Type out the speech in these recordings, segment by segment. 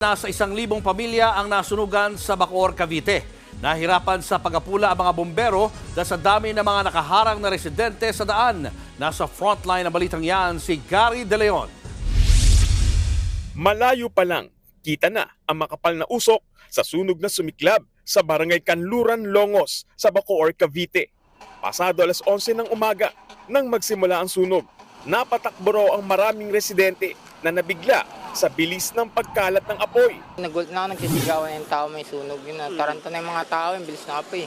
Nasa isang libong pamilya ang nasunugan sa Bacoor, Cavite. Nahirapan sa pagapula ang mga bombero dahil sa dami ng mga nakaharang na residente sa daan. Nasa frontline ng balitang yan si Gary De Leon. Malayo pa lang, kita na ang makapal na usok sa sunog na sumiklab sa barangay Kanluran, Longos sa Bacoor, Cavite. Pasado alas 11 ng umaga nang magsimula ang sunog. Napatakbo ang maraming residente na nabigla sa bilis ng pagkalat ng apoy. Nagulat na ako, nagsisigawan yung tao may sunog. Yun na, taranta na yung mga tao, yung bilis na apoy.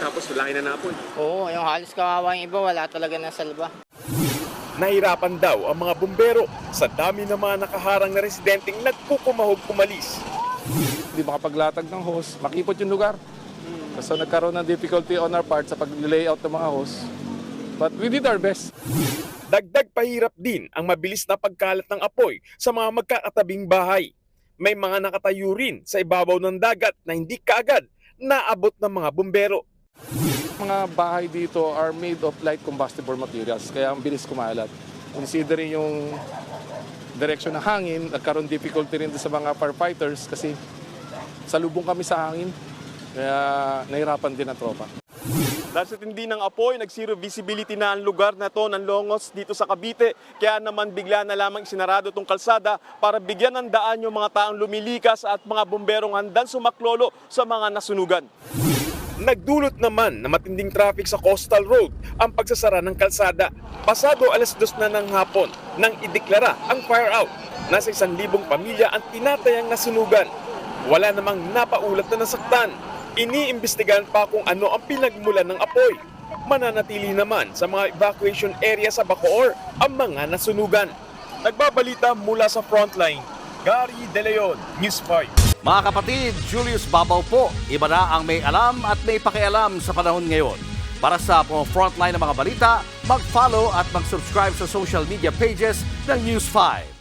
tapos laki na napoy. Oo, yung halos kawawa yung iba, wala talaga na salba. Nahirapan daw ang mga bumbero sa dami ng mga nakaharang na residenteng nagkukumahog kumalis. hindi makapaglatag ng hose, makipot yung lugar. So nagkaroon ng difficulty on our part sa pag-layout ng mga hose. But we did our best. Dagdag pahirap din ang mabilis na pagkalat ng apoy sa mga magkakatabing bahay. May mga nakatayo rin sa ibabaw ng dagat na hindi kaagad naabot ng mga bumbero. Mga bahay dito are made of light combustible materials, kaya ang bilis kumalat. Considering yung direction ng hangin, nagkaroon difficulty rin sa mga firefighters kasi salubong kami sa hangin. Kaya nahirapan din ang tropa. Dahil sa tindi ng apoy, nag-zero visibility na ang lugar na to ng Longos dito sa Cavite. Kaya naman bigla na lamang sinarado itong kalsada para bigyan ng daan yung mga taong lumilikas at mga bomberong handang sumaklolo sa mga nasunugan. Nagdulot naman na matinding traffic sa Coastal Road ang pagsasara ng kalsada. Pasado alas dos na ng hapon nang ideklara ang fire out. Nasa isang libong pamilya ang tinatayang nasunugan. Wala namang napaulat na nasaktan. Iniimbestigahan pa kung ano ang pinagmulan ng apoy. Mananatili naman sa mga evacuation area sa Bacoor ang mga nasunugan. Nagbabalita mula sa frontline, Gary De Leon, News 5. Mga kapatid, Julius Babaw po. Iba na ang may alam at may pakialam sa panahon ngayon. Para sa mga frontline ng mga balita, mag-follow at mag-subscribe sa social media pages ng News 5.